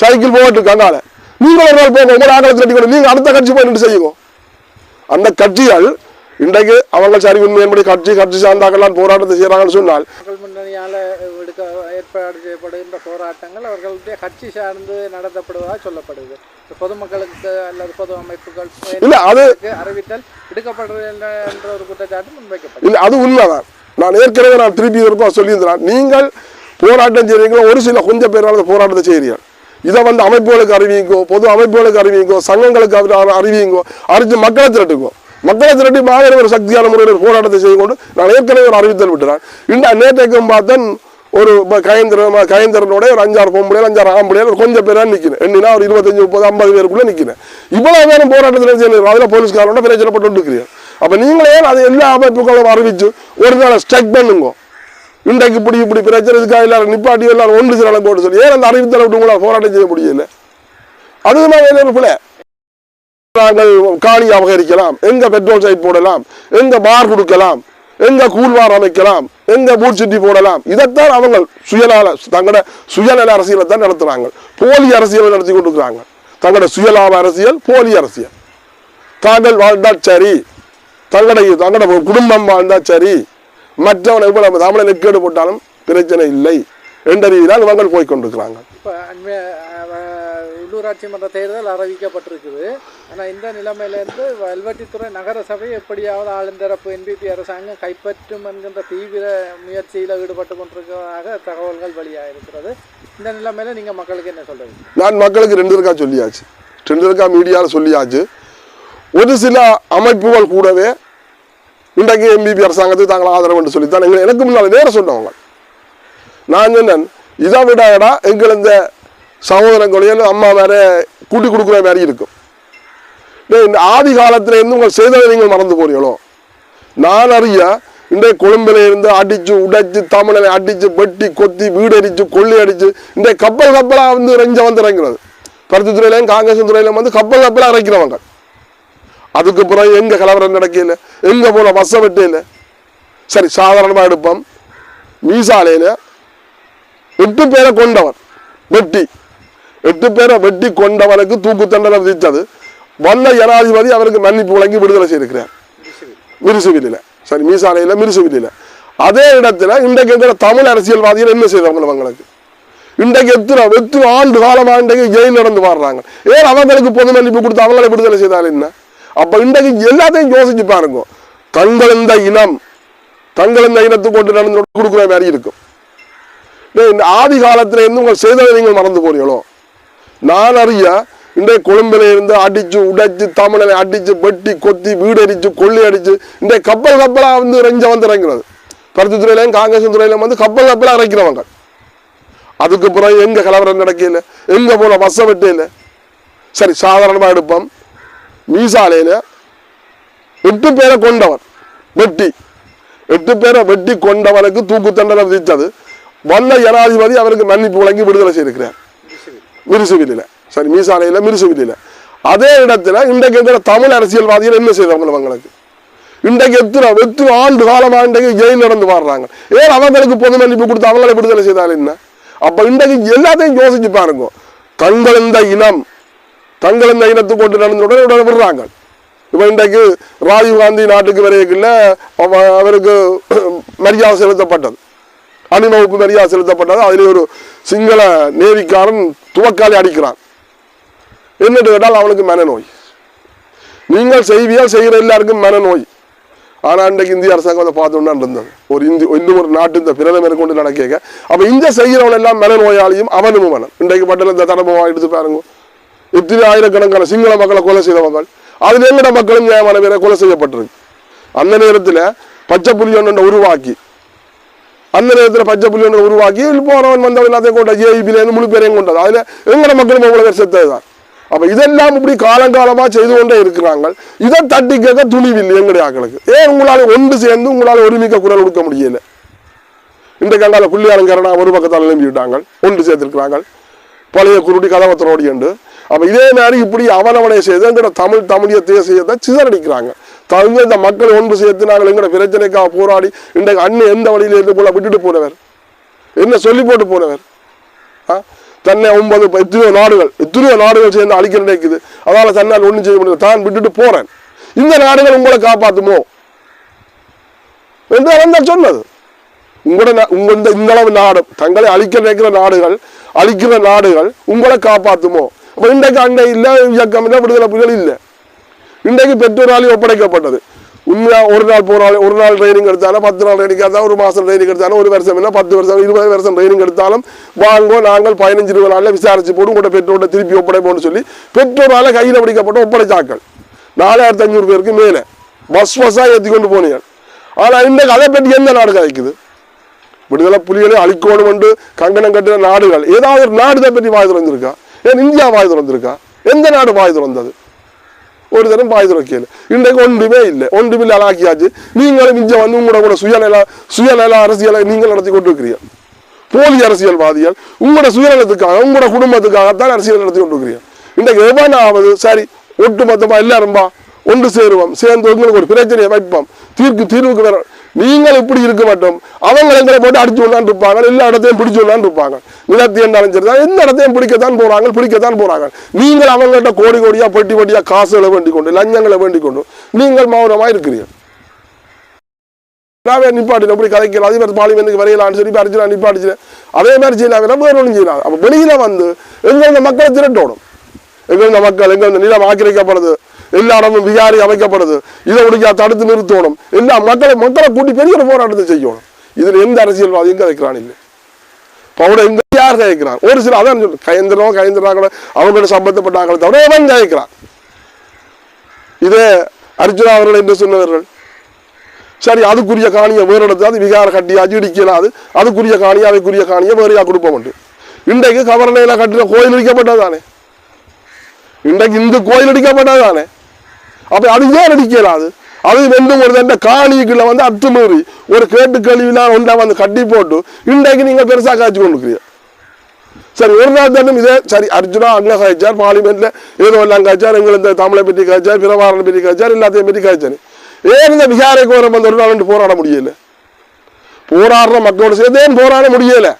சைக்கிள் போட்டுக்கு அங்கால நீங்கள் ஒரு நாள் போங்க உங்களோட ஆகலத்தில் அடிக்கணும் நீங்க அடுத்த கட்சி போய் நின்று செய்யுங்க. அந்த கட்சிகள் இன்றைக்கு அவங்க சரி உண்மையின்படி கட்சி கட்சி சார்ந்தாக்கெல்லாம் போராட்டத்தை செய்கிறாங்கன்னு சொன்னால் மக்கள் முன்னணியால் எடுக்க ஏற்பாடு செய்யப்படுகின்ற போராட்டங்கள் அவர்களுடைய கட்சி சார்ந்து நடத்தப்படுவதாக சொல்லப்படுது. பொதுமக்களுக்கு அல்லது பொது அமைப்புகள் இல்ல, அது- அறிவித்தல் எடுக்கப்படுறது என்ற ஒரு குற்றச்சாட்டு முன்வைக்கப்பட்டது. இல்லை அது உண்மைதான். நான் ஏற்கனவே நான் திருப்பி இருப்பா சொல்லியிருந்தேன் நீங்கள் போராட்டம் செய்கிறீங்களோ ஒரு சில கொஞ்சம் பேரால் போராட்டத்தை செய்கிறீர்கள். இதை வந்து அமைப்புகளுக்கு அறிவிங்கோ பொது அமைப்புகளுக்கு அறிவிங்கோ சங்கங்களுக்கு அறிவிங்கோ அறிஞ்சு மக்களை திரட்டுக்கோ மக்களை திரட்டி மாநில ஒரு சக்தியான முறையில் ஒரு போராட்டத்தை செய்து கொண்டு நான் ஏற்கனவே ஒரு அறிவித்தல் விட்டுறேன். இந்த நேற்றைக்கும் பார்த்தேன் ஒரு இப்ப கயந்திரன் கயந்திரனோட ஒரு அஞ்சாறு பொம்பளைகள் அஞ்சாறு ஆம்பளைகள் ஒரு கொஞ்சம் பேராக நிற்கிறேன் எண்ணினா ஒரு இருபத்தஞ்சு முப்பது ஐம்பது பேருக்குள்ளே நிற்கிறேன் இவ்வளோ பேரும் போராட்டத்தில் செய்யணும் அதில் போலீஸ்காரோட பிரச்சனைப்பட்டு இருக்கிறீர்கள் அப்போ நீங்களே அது எல்லா அமைப்புகளும் அறிவிச்சு ஒரு நாள் ஸ்ட்ரைக் பண்ணுங்க? இன்றைக்கு இப்படி இப்படி பிரச்சனை இருக்கா? எல்லாரும் நிப்பாட்டி எல்லாரும் ஒன்று சில போட்டு சொல்லி. ஏன் அந்த அறிவித்தலை விட்டு உங்களால் போராட்டம் செய்ய முடியல? அதுதான் வேலை பிள்ளை நாங்கள் காணி அபகரிக்கலாம் எங்க பெட்ரோல் சைட் போடலாம். எங்க பார் கொடுக்கலாம். எங்க கூழ்வார் அமைக்கலாம். எங்க பூட் சிட்டி போடலாம். இதைத்தான் அவங்க சுயநல தங்களோட சுயநல அரசியலை தான் நடத்துறாங்க. போலி அரசியலை நடத்தி கொண்டிருக்கிறாங்க. தங்களோட சுயலாப அரசியல் போலி அரசியல். தாங்கள் வாழ்ந்தா சரி. தங்களுடைய தங்களோட குடும்பம் வாழ்ந்தா சரி. மற்றவனை இப்போ நம்ம தமிழை நெக்கேடு போட்டாலும் பிரச்சனை இல்லை என்ற ரீதியில் இவங்க போய் கொண்டிருக்கிறாங்க இப்போ உள்ளூராட்சி மன்ற தேர்தல் அறிவிக்கப்பட்டிருக்குது. ஆனால் இந்த நிலைமையிலேருந்து வல்வெட்டித்துறை நகர சபை எப்படியாவது ஆளுந்தரப்பு என்பிபி அரசாங்கம் கைப்பற்றும் என்கின்ற தீவிர முயற்சியில் ஈடுபட்டு கொண்டிருக்கிறதாக தகவல்கள் வெளியாக இருக்கிறது இந்த நிலைமையில நீங்கள் மக்களுக்கு என்ன சொல்றீங்க? நான் மக்களுக்கு ரெண்டு இருக்கா சொல்லியாச்சு. ரெண்டு இருக்கா மீடியாவில் சொல்லியாச்சு. ஒரு சில அமைப்புகள் கூடவே இன்றைக்கு எம்பிபி அரசாங்கத்துக்கு தாங்கள் ஆதரவு என்று சொல்லித்தான் எங்களை எனக்கு முன்னால் வேறு சொன்னவங்க. நான் சொன்னேன் இதை விடடா எங்கள் இந்த சகோதரங்களையும் அம்மா வேற கூட்டி கொடுக்குற மாதிரி இருக்கும். இந்த ஆதி காலத்தில் இருந்து உங்கள் செய்ததை நீங்கள் மறந்து போறீங்களோ? நான் அறிய இன்றைய கொழும்பில் இருந்து அடித்து உடைச்சு தமிழனை அடித்து வெட்டி கொத்தி வீடு அடித்து கொள்ளி அடித்து இன்றைய கப்பல் கப்பலாக வந்து ரெஞ்ச வந்து இறங்குறது. பருத்தி துறையிலையும் காங்கிரஸ் துறையிலையும் வந்து கப்பல் கப்பலா இறக்கிறவங்க. அதுக்கு பிறகு எங்க கலவரம் நடக்கல? எங்க போன பஸ்ஸை வெட்டையில சரி சாதாரணமா எடுப்போம். மீசாலையில எட்டு பேரை கொண்டவர் வெட்டி. எட்டு பேரை வெட்டி கொண்டவனுக்கு தூக்கு தண்டனை விதித்தது. வந்த ஜனாதிபதி அவருக்கு மன்னிப்பு வழங்கி விடுதலை செய்திருக்கிறார். மிருசுவிலில். சரி மீசாலையில் மிருசுவிலில். அதே இடத்துல இன்றைக்கு இருக்கிற தமிழ் அரசியல்வாதிகள் என்ன செய்தவங்க அவங்களுக்கு இன்றைக்கு எத்தனை எத்தனை ஆண்டு காலமாக இன்றைக்கு ஜெயில் நடந்து வாடுறாங்க? ஏன் அவங்களுக்கு பொது மன்னிப்பு கொடுத்து அவங்களை விடுதலை செய்தால் என்ன? அப்ப இன்றைக்கு எல்லாத்தையும் யோசிச்சு பாருங்க. தங்கள் இந்த இனம் தங்கள் இந்த இனத்துக்கு கொண்டு நடந்து கொடுக்குற மாதிரி இருக்கும். இந்த ஆதி காலத்துல இருந்து உங்கள் செய்ததை நீங்கள் மறந்து போறீங்களோ? நான் அறிய இன்றைய கொழும்புல இருந்து அடிச்சு உடைச்சு தமிழனை அடிச்சு வெட்டி கொத்தி வீடு அடிச்சு கொள்ளி அடிச்சு இன்றைய கப்பல் கப்பலா வந்து ரெஞ்ச வந்து இறங்குறது. பருத்தி துறையிலையும் காங்கிரஸ் துறையிலும் வந்து கப்பல் கப்பலா இறக்கிறவங்க. அதுக்கு பிறகு எங்க கலவரம் நடக்கல? எங்க போன பஸ்ஸை வெட்டையில சரி சாதாரணமா எடுப்போம். மீசாலையில் எட்டு பேரை கொண்டவர் வெட்டி எட்டு பேரை வெட்டி கொண்டவனுக்கு தூக்கு தண்டனை விதித்தது வந்த ஜனாதிபதி அவருக்கு மன்னிப்பு வழங்கி விடுதலை செய்திருக்கிறார் மிருசுவிலில் சரி மீசாலையில் மிருசுவிலில் அதே இடத்துல இன்றைக்கு இருக்கிற தமிழ் அரசியல்வாதிகள் என்ன செய்தவங்க அவங்களுக்கு இன்றைக்கு எத்தனை எத்தனை ஆண்டு காலமாக இன்றைக்கு ஜெயில் நடந்து வாடுறாங்க ஏன் அவங்களுக்கு பொது மன்னிப்பு கொடுத்து அவங்கள விடுதலை செய்தால் என்ன அப்போ இன்றைக்கு எல்லாத்தையும் யோசிச்சு பாருங்க தங்கள் இந்த இனம் தங்கள் இந்த கொண்டு நடந்து உடனே உடனே விடுறாங்க. இப்போ இன்றைக்கு ராஜீவ் காந்தி நாட்டுக்கு வரையக்குள்ள அவருக்கு <clears throat> மரியாதை செலுத்தப்பட்டது. அணிவகுப்பு மரியாதை செலுத்தப்பட்டது. அதில் ஒரு சிங்கள நேவிக்காரன் துவக்காலி அடிக்கிறான். என்னட்டு கேட்டால் அவனுக்கு மனநோய். நீங்கள் செய்வியால் செய்கிற எல்லாருக்கும் மனநோய். ஆனால் இன்றைக்கு இந்திய அரசாங்கம் அதை பார்த்துட்டு இருந்தது. ஒரு இந்தி இன்னும் ஒரு நாட்டு இந்த பிரதமரை கொண்டு நடக்க அப்போ இந்த செய்கிறவன் எல்லாம் மனநோயாளியும் அவனும் மனம். இன்றைக்கு பட்டியல இந்த தடவை எடுத்து பாருங்க. இத்தனை ஆயிரக்கணக்கான சிங்கள மக்களை கொலை செய்தவங்க அதில் எங்கட மக்களும் நியாயமான பேரை கொலை செய்யப்பட்டிருக்கு? அந்த நேரத்தில் பச்சை புலி ஒன்று உருவாக்கி அந்த நேரத்தில் பச்சை புலி ஒன்று உருவாக்கி போறவன் வந்தவன் எல்லாத்தையும் கொண்ட ஜேஇபிலேருந்து முழு பேரையும் கொண்டது. அதில் எங்கட மக்களும் அவ்வளோ பேர் செத்தது தான் அப்போ இதெல்லாம் இப்படி காலங்காலமாக செய்து கொண்டே இருக்கிறாங்க. இதை தட்டி கேட்க துணிவில்லை எங்களுடைய ஆக்களுக்கு. ஏன் உங்களால் ஒன்று சேர்ந்து உங்களால் ஒருமிக்க குரல் கொடுக்க முடியல? இந்த கண்டால புள்ளியாரம் ஒரு பக்கத்தால் எழுப்பி ஒன்று சேர்த்திருக்கிறாங்க. பழைய குருடி கதவத்தரோடி என்று அப்போ இதே மாதிரி இப்படி அவனவனை செய்து எங்கட தமிழ் தமிழிய தேசியத்தை சிதறடிக்கிறாங்க. தமிழ் இந்த மக்கள் ஒன்று சேர்த்து நாங்கள் எங்கட பிரச்சனைக்காக போராடி இன்றைக்கு அண்ணன் எந்த வழியில் இருந்து போல விட்டுட்டு போனவர்? என்ன சொல்லி போட்டு போனவர்? ஆ? தன்னை ஒன்பது எத்தனையோ நாடுகள் எத்தனையோ நாடுகள் சேர்ந்து அழிக்க நினைக்குது. அதனால தன்னால் ஒன்றும் செய்ய முடியாது தான் விட்டுட்டு போறேன். இந்த நாடுகள் உங்களை காப்பாத்துமோ? என்று அவன் சொன்னது. உங்களோட நா- உங்க இந்த இந்தளவு நாடு தங்களை அழிக்க நினைக்கிற நாடுகள் அழிக்கிற நாடுகள் உங்களை காப்பாத்துமோ? அப்போ இன்றைக்கு அண்டை இல்லை இயக்கம் இல்லை விடுதலை புலிகள் இல்லை. இன்றைக்கு பெற்றோராலையும் ஒப்படைக்கப்பட்டது. உண்மையாக ஒரு நாள் போனால் ஒரு நாள் ட்ரைனிங் எடுத்தாலும் பத்து நாள் ட்ரைனிங் எடுத்தாலும் ஒரு மாதம் ட்ரைனிங் எடுத்தாலும் ஒரு வருஷம் இல்லை பத்து வருஷம் இருபது வருஷம் ட்ரைனிங் எடுத்தாலும் வாங்கோ நாங்கள் பதினஞ்சு இருபது நாளில் விசாரிச்சு போட்டு உங்களோட பெற்றோட திருப்பி ஒப்படைப்போம்னு சொல்லி பெற்றோரால் கையில் பிடிக்கப்பட்ட ஒப்படைச்சாக்கள் நாலாயிரத்தி அஞ்சூறு பேருக்கு மேலே. பஸ் பஸ்ஸாக ஏற்றி கொண்டு போனீங்க ஆனால் இன்றைக்கு அதை பற்றி எந்த நாடு கதைக்குது? விடுதலை புலிகளை அழிக்கணும் என்று கங்கணம் கட்டின நாடுகள். ஏதாவது ஒரு நாடு இதை பற்றி வாய் திறந்திருக்கா? ஏன் இந்தியா வாய் திறந்திருக்கா? எந்த நாடு வாய் திறந்தது? ஒரு தரம் வாய் திறக்கல இன்றைக்கு ஒன்றுமே இல்லை. ஒன்றுமில்லை அலாக்கியாச்சு. நீங்களும் இங்கே வந்து உங்களோட கூட சுயநல சுயநல அரசியலை நீங்கள் நடத்தி கொண்டிருக்கிறீங்க போலி அரசியல்வாதிகள் உங்களோட சுயநலத்துக்காக உங்களோட குடும்பத்துக்காகத்தான் அரசியல் நடத்தி கொண்டு கொண்டிருக்கிறீங்க இன்றைக்கு எவனாவது சரி ஒட்டு மொத்தமாக எல்லாரும்பா ஒன்று சேருவோம் சேர்ந்து உங்களுக்கு ஒரு பிரச்சனையை வைப்போம். தீர்க்கு தீர்வுக்கு வர நீங்கள் இப்படி இருக்க மாட்டோம். அவங்க எங்களை போட்டு அடிச்சு விடலான் இருப்பாங்க. எல்லா இடத்தையும் பிடிச்சு கொண்டாந்து இருப்பாங்க. நிலத்தை இருந்தாலும் சரி. தான் எந்த இடத்தையும் பிடிக்கத்தான் போறாங்க பிடிக்கத்தான் போறாங்க. நீங்கள் அவங்கள்ட்ட கோடி கோடியா பெட்டி பெட்டியா காசுகளை வேண்டிக் கொண்டு லஞ்சங்களை வேண்டிக் கொண்டு நீங்கள் மௌனமா இருக்கிறீர்கள். நாவே நிப்பாட்டின அப்படி கதைக்கல மாதிரி பார்லிமெண்ட்டுக்கு வரையலாம்னு சொல்லி அடிச்சு நான் நிப்பாட்டிச்சு அதே மாதிரி செய்யலாம். வேற ஒன்றும் செய்யலாம். அப்போ வெளியில வந்து எங்க இந்த மக்களை திரட்டோடும் எங்க இந்த மக்கள் எங்க இந்த நிலம் ஆக்கிரமிக்கப்படுது? எல்லா இடமும் விகாரி அமைக்கப்படுது. இதை ஒடுக்கா தடுத்து நிறுத்தணும். எல்லா மக்களை மக்களை கூட்டி பெரிய ஒரு போராட்டத்தை செய்யணும். இதுல எந்த அரசியல்வாதியும் கதைக்கிறான் இல்லை? பவுட எங்க யார் கதைக்கிறான் ஒரு சில அதான் சொல்லு கயந்திரம் கயந்திராங்களோ அவங்களோட சம்பந்தப்பட்டாங்களே தவிர எவன் கதைக்கிறான் இதே அர்ஜுனா அவர்கள் என்று சொன்னவர்கள் சரி அதுக்குரிய காணியை வேறு இடத்துல அது விகார கட்டியாச்சு அது அதுக்குரிய காணியை அதுக்குரிய காணியை வேறையா கொடுப்போம் உண்டு? இன்றைக்கு கவர்னையில கட்டின கோயில் இடிக்கப்பட்டதானே இன்றைக்கு இந்த கோயில் இடிக்கப்பட்டதானே அப்போ அது ஏன் அடிக்கிறாது அது? வந்து ஒரு தண்ட காணிக்குள்ள வந்து அத்துமீறி ஒரு கேட்டு கழிவுனா ஒன்றா வந்து கட்டி போட்டு இன்றைக்கு நீங்கள் பெருசாக காய்ச்சி கொண்டுக்கிறீங்க சரி ஒரு நாள் தானும் இதே சரி அர்ஜுனா அங்கே காய்ச்சார் பார்லிமெண்ட்ல ஏதோ எல்லாம் காய்ச்சார் எங்களை இந்த தமிழை பற்றி காய்ச்சார் பிரபாரனை பற்றி காய்ச்சார் எல்லாத்தையும் பற்றி காய்ச்சார். ஏன் இந்த விகாரை கோரம் வந்து ஒரு நாள் வந்து போராட முடியல? போராடுற மக்களோட சேர்ந்து ஏன் போராட முடியலை?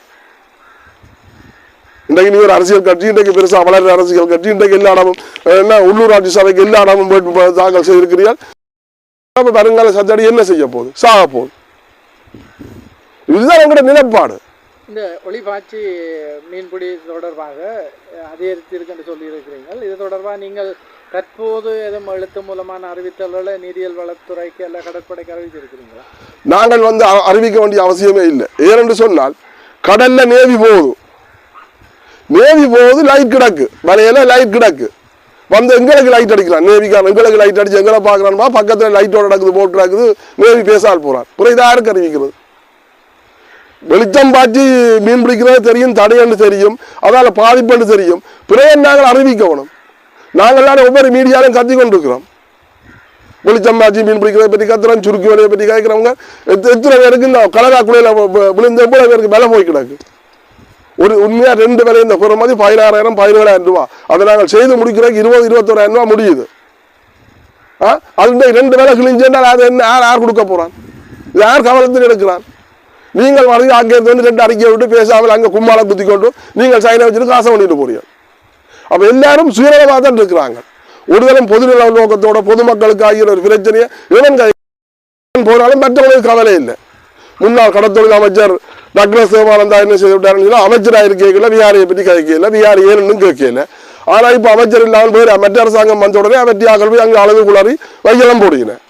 இன்றைக்கு நீ ஒரு அரசியல் கட்சி இன்றைக்கு பெருசா வளர்ற அரசியல் கட்சி இன்றைக்கு எல்லா இடமும் என்ன உள்ளூராட்சி சபைக்கு எல்லா இடமும் வேட்பு தாக்கல் செய்திருக்கிறீர்கள். அப்ப வருங்கால சத்தடி என்ன செய்ய போகுது? சாக போகுது. இதுதான் எங்களோட நிலைப்பாடு. இந்த ஒளிபாய்ச்சி மீன்பிடி தொடர்பாக அதிகரித்திருக்குன்னு சொல்லியிருக்கிறீர்கள். இது தொடர்பாக நீங்கள் தற்போது எதுவும் எழுத்து மூலமான அறிவித்தல்களை நீரியல் வளத்துறைக்கு அல்ல கடற்படைக்கு அறிவித்திருக்கிறீங்களா நாங்கள் வந்து அறிவிக்க வேண்டிய அவசியமே இல்லை. ஏனென்று சொன்னால் கடல்ல நேவி போகுது. நேவி போகுது லைட் கிடக்கு. மலையில லைட் கிடக்கு. வந்து எங்களுக்கு லைட் அடிக்கிறான் நேவிக்காரன் எங்களுக்கு லைட் அடிச்சு எங்களை பார்க்குறான்பா பக்கத்தில் லைட்டோட நடக்குது போட்டு நடக்குது. நேவி பேசால் போகிறான் புறம் இதை அறிவிக்கிறது. வெளிச்சம் பாய்ச்சி மீன் பிடிக்கிறது தெரியும் தடையன்னு தெரியும். அதால பாதிப்புன்னு தெரியும். பிறகு நாங்கள் அறிவிக்கணும் நாங்கள் எல்லாரும் ஒவ்வொரு மீடியாலையும் கத்தி கொண்டிருக்கிறோம். வெளிச்சம் பாய்ச்சி மீன் பிடிக்கிறத பற்றி கத்துறோம் சுருக்கி வலையை பற்றி கேட்குறவங்க எத்த- எத்தனை பேருக்கு இந்த கலரா குழையில விழுந்த எவ்வளோ பேருக்கு வில போய் கிடக்கு? ஒரு உண்மையாக ரெண்டு விலை இந்த குறை பதினாறாயிரம் பதினேழாயிரம் ரூபா. அதை நாங்கள் செய்து முடிக்கிறதுக்கு இருபது இருபத்தோராயிரம் ரூபா முடியுது. ஆ? அது ரெண்டு வேலை கிழிஞ்சால் அது என்ன? யார் யார் கொடுக்க போகிறான் யார் கவனத்தில் எடுக்கிறான்? நீங்கள் வந்து அங்கே இருந்து வந்து ரெண்டு அடிக்க விட்டு பேசாமல் அங்கே கும்மாலை குத்தி கொண்டு நீங்கள் சைனை வச்சுட்டு காசை பண்ணிட்டு போறீங்க. அப்போ எல்லாரும் சுயநலமாக தான் இருக்கிறாங்க. ஒருதலும் பொதுநல நோக்கத்தோட பொதுமக்களுக்கு ஆகிய ஒரு பிரச்சனையை இவன் கை போனாலும் மற்றவங்களுக்கு கவலை இல்லை. முன்னாள் கடத்தொழில் அமைச்சர் டக்ளஸ் தேவானந்தா என்ன செய்து விட்டாருன்னு சொன்னா, அமைச்சராக இருக்கல பற்றி கேட்கல விஹாரி ஏன்னு கேட்கல ஆனால் இப்போ அமைச்சர் இல்லாமல் போய் மற்ற அரசாங்கம் வந்த உடனே வெற்றியாக்கள் போய் அங்கே அளவு குளறி வைக்கலாம் போடுகிறேன்.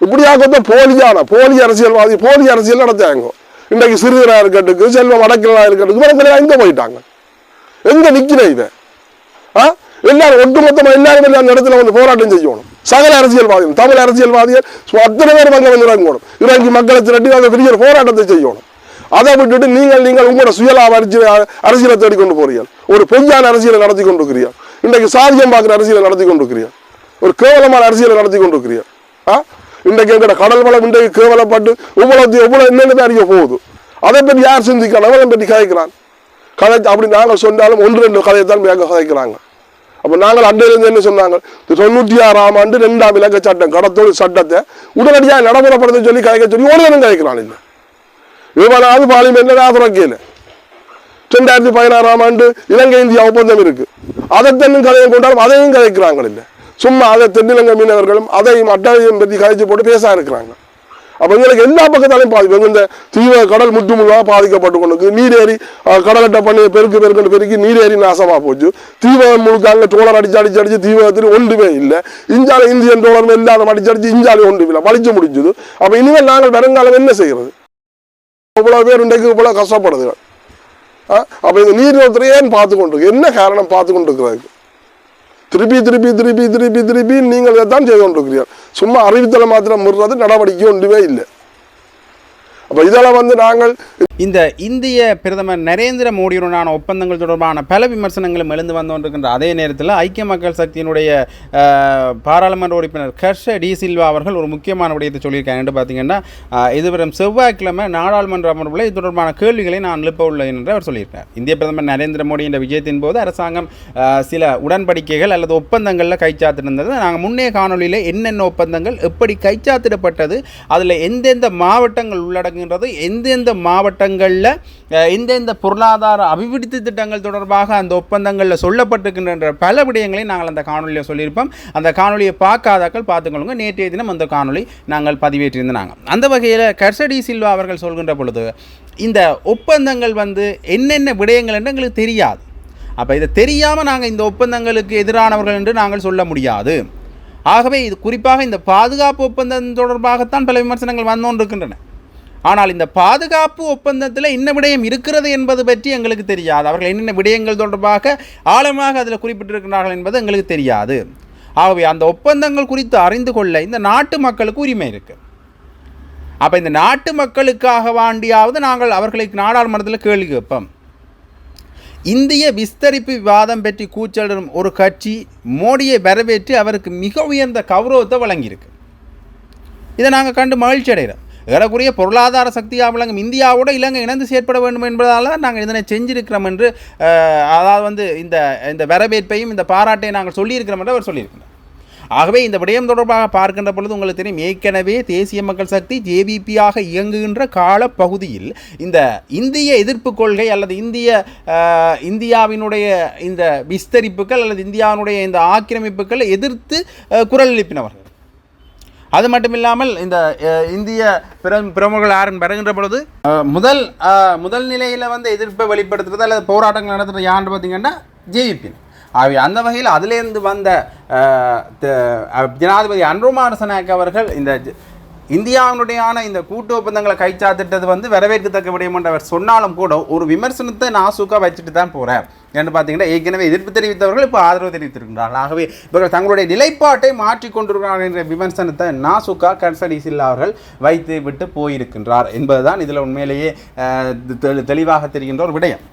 இப்படியாக போலியான போலி அரசியல்வாதி போலி அரசியல் நடத்தாங்க இன்றைக்கு சிறுவராக இருக்கட்டுக்கு செல்வம் வடக்கிலா இருக்கட்டுக்கு இவங்க எங்கே போயிட்டாங்க? எங்கே நிற்கிறேன் இதை ஆ? எல்லாரும் ஒட்டுமொத்தமாக எல்லாரும் எல்லாம் அந்த இடத்துல வந்து போராட்டம் செய்யணும். சகல அரசியல்வாதிகள் தமிழ் அரசியல்வாதிகள் அத்தனை பேர் அங்க வந்து இறங்கணும். இறங்கி மக்களை திரட்டி அந்த பெரிய போராட்டத்தை செய்யணும். அதை விட்டுட்டு நீங்கள் நீங்கள் உங்களோட சுயலாப அரசியல் அரசியலை தேடிக்கொண்டு போறீர்கள். ஒரு பொய்யான அரசியலை நடத்தி கொண்டிருக்கிறீர்கள். இன்றைக்கு சாதியம் பார்க்குற அரசியலை நடத்தி கொண்டிருக்கிறீர்கள். ஒரு கேவலமான அரசியலை நடத்தி கொண்டிருக்கிறீர்கள். ஆ? இன்றைக்கு எங்கட கடல் வளம் இன்றைக்கு கேவலப்பட்டு இவ்வளவு எவ்வளவு என்னென்ன அறிய போகுது? அதை பற்றி யார் சிந்திக்கிறான்? அவனை பற்றி கதைக்கிறான். கதை அப்படி நாங்கள் சொன்னாலும் ஒன்று ரெண்டு கதையை தான் அங்கே கதைக்கிறாங்க. அப்போ நாங்கள் அண்டையிலிருந்து என்ன சொன்னாங்க? தொண்ணூற்றி ஆறாம் ஆண்டு ரெண்டாம் இலக்க சட்டம் கடத்தொழில் சட்டத்தை உடனடியாக நடைமுறைப்படுத்த சொல்லி கதைக்க சொல்லி ஒன்று தினம் கதைக்கிறான் இல்லை. இவனாவது பார்லிமெண்ட்ல ஆதரவைக்கல ரெண்டாயிரத்தி பதினாறாம் ஆண்டு இலங்கை இந்தியா ஒப்பந்தம் இருக்கு. அதை தென்னும் கதையை கொண்டாலும் அதையும் கதைக்கிறாங்க இல்லை. சும்மா அதை தென்னிலங்கை மீனவர்களும் அதையும் அட்டையும் பற்றி கதைச்சு போட்டு பேச இருக்கிறாங்க. அப்போ எங்களுக்கு எல்லா பக்கத்தாலையும் பாதிப்பு இந்த தீவ கடல் முற்று பாதிக்கப்பட்டு கொண்டு நீரேறி அஹ், கடலட்டை பண்ணி பெருக்கு பெருக்குன்னு பெருக்கி நீரேறி நாசமாக போச்சு. தீவிரம் முழுக்க அங்கே டோலர் அடிச்சு அடிச்சு அடிச்சு தீவிரத்தில் ஒன்றுமே இல்லை. இஞ்சால இந்தியன் டோலர் இல்லாத அடிச்சு அடிச்சு இஞ்சாலே ஒன்றும் இல்லை. வலிச்சு முடிஞ்சது. அப்போ இனிமேல் நாங்கள் வருங்காலம் என்ன செய்கிறது இவ்வளோ பேர் இன்றைக்கு இவ்வளோ கஷ்டப்படுது அப்போ இந்த நீர்நிலத்தில் பார்த்து கொண்டிருக்கு என்ன காரணம் பார்த்து கொண்டிருக்கிறதுக்கு திருப்பி திருப்பி திருப்பி திருப்பி திருப்பி நீங்கள் இதைத்தான் செய்து கொண்டிருக்கிறீர்கள். சும்மா அறிவித்தலை மாத்திரம் முடுறது நடவடிக்கை ஒன்றுமே இல்லை. அப்போ இதெல்லாம் வந்து நாங்கள் இந்த இந்திய பிரதமர் நரேந்திர மோடியுடனான ஒப்பந்தங்கள் தொடர்பான பல விமர்சனங்களும் எழுந்து வந்து கொண்டிருக்கின்ற அதே நேரத்தில் ஐக்கிய மக்கள் சக்தியினுடைய பாராளுமன்ற உறுப்பினர் கர்ஷ டி சில்வா அவர்கள் ஒரு முக்கியமான விடயத்தை சொல்லியிருக்காங்க. என்று பார்த்தீங்கன்னா இதுவரும் செவ்வாய்க்கிழமை நாடாளுமன்ற அமர்வில் இது தொடர்பான கேள்விகளை நான் எழுப்ப உள்ளேன் என்று அவர் சொல்லியிருக்கார். இந்திய பிரதமர் நரேந்திர மோடி என்ற விஜயத்தின் போது அரசாங்கம் சில உடன்படிக்கைகள் அல்லது ஒப்பந்தங்களில் கைச்சாத்திருந்தது நாங்கள் முன்னே காணொலியில் என்னென்ன ஒப்பந்தங்கள் எப்படி கைச்சாத்திடப்பட்டது அதில் எந்தெந்த மாவட்டங்கள் உள்ளடங்குகின்றது எந்தெந்த ஒப்பந்தங்களில் இந்தந்த பொருளாதார அபிவிருத்தி திட்டங்கள் தொடர்பாக அந்த ஒப்பந்தங்களில் சொல்லப்பட்டிருக்கின்ற பல விடயங்களை நாங்கள் அந்த காணொலியில் சொல்லியிருப்போம். அந்த காணொலியை பார்க்காதாக்கள் பார்த்துக்கொள்ளுங்க. நேற்றைய தினம் அந்த காணொலி நாங்கள் பதிவேற்றியிருந்தாங்க அந்த வகையில் கர்சடி சில்வா அவர்கள் சொல்கின்ற பொழுது இந்த ஒப்பந்தங்கள் வந்து என்னென்ன விடயங்கள் என்று எங்களுக்கு தெரியாது. அப்போ இதை தெரியாமல் நாங்கள் இந்த ஒப்பந்தங்களுக்கு எதிரானவர்கள் என்று நாங்கள் சொல்ல முடியாது. ஆகவே இது குறிப்பாக இந்த பாதுகாப்பு ஒப்பந்தம் தொடர்பாகத்தான் பல விமர்சனங்கள் வந்து கொண்டிருக்கின்றன ஆனால் இந்த பாதுகாப்பு ஒப்பந்தத்தில் என்ன விடயம் இருக்கிறது என்பது பற்றி எங்களுக்கு தெரியாது. அவர்கள் என்னென்ன விடயங்கள் தொடர்பாக ஆழமாக அதில் குறிப்பிட்டிருக்கிறார்கள் என்பது எங்களுக்கு தெரியாது. ஆகவே அந்த ஒப்பந்தங்கள் குறித்து அறிந்து கொள்ள இந்த நாட்டு மக்களுக்கு உரிமை இருக்குது அப்போ இந்த நாட்டு மக்களுக்காக வாண்டியாவது நாங்கள் அவர்களுக்கு நாடாளுமன்றத்தில் கேள்வி கேட்போம். இந்திய விஸ்தரிப்பு விவாதம் பற்றி கூச்சலிடும் ஒரு கட்சி மோடியை வரவேற்று அவருக்கு மிக உயர்ந்த கௌரவத்தை வழங்கியிருக்கு. இதை நாங்கள் கண்டு மகிழ்ச்சி அடைகிறோம் ஏறக்குறைய பொருளாதார சக்தியாக விளங்கும் இந்தியாவோட இலங்கை இணைந்து செயற்பட வேண்டும் என்பதால் தான் நாங்கள் இதனை செஞ்சிருக்கிறோம் என்று அதாவது வந்து இந்த இந்த வரவேற்பையும் இந்த பாராட்டையும் நாங்கள் சொல்லியிருக்கிறோம் என்று அவர் சொல்லியிருக்கிறார். ஆகவே இந்த விடயம் தொடர்பாக பார்க்கின்ற பொழுது உங்களுக்கு தெரியும் ஏற்கனவே தேசிய மக்கள் சக்தி ஜேபிபியாக இயங்குகின்ற காலப்பகுதியில் இந்த இந்திய எதிர்ப்பு கொள்கை அல்லது இந்திய இந்தியாவினுடைய இந்த விஸ்தரிப்புகள் அல்லது இந்தியாவினுடைய இந்த ஆக்கிரமிப்புகளை எதிர்த்து குரல் எழுப்பினவர்கள். அது மட்டும் இல்லாமல் இந்த இந்திய பிர பிரமுகர்கள் யாருன்னு பிறகுன்ற பொழுது முதல் முதல் நிலையில் வந்து எதிர்ப்பை வெளிப்படுத்துறது அல்லது போராட்டங்கள் நடத்துகிற யாருன்னு பார்த்தீங்கன்னா ஜேவிபி அவை அந்த வகையில் அதிலேருந்து வந்த ஜனாதிபதி அன்ருமாரசனாக் அவர்கள் இந்த இந்தியாவினுடையான இந்த கூட்டு ஒப்பந்தங்களை கைச்சாத்திட்டது வந்து வரவேற்கத்தக்க விடயம் என்று அவர் சொன்னாலும் கூட ஒரு விமர்சனத்தை நாசுக்கா வச்சுட்டு தான் போகிறார் என்று பார்த்தீங்கன்னா ஏற்கனவே எதிர்ப்பு தெரிவித்தவர்கள் இப்போ ஆதரவு தெரிவித்திருக்கிறார்கள். ஆகவே இவர்கள் தங்களுடைய நிலைப்பாட்டை மாற்றிக்கொண்டிருக்கிறார்கள் என்ற விமர்சனத்தை நாசுக்கா கன்சடிசில் அவர்கள் வைத்து விட்டு போயிருக்கின்றார் என்பதுதான் இதில் உண்மையிலேயே தெளி- தெளிவாக தெரிகின்ற ஒரு விடயம்.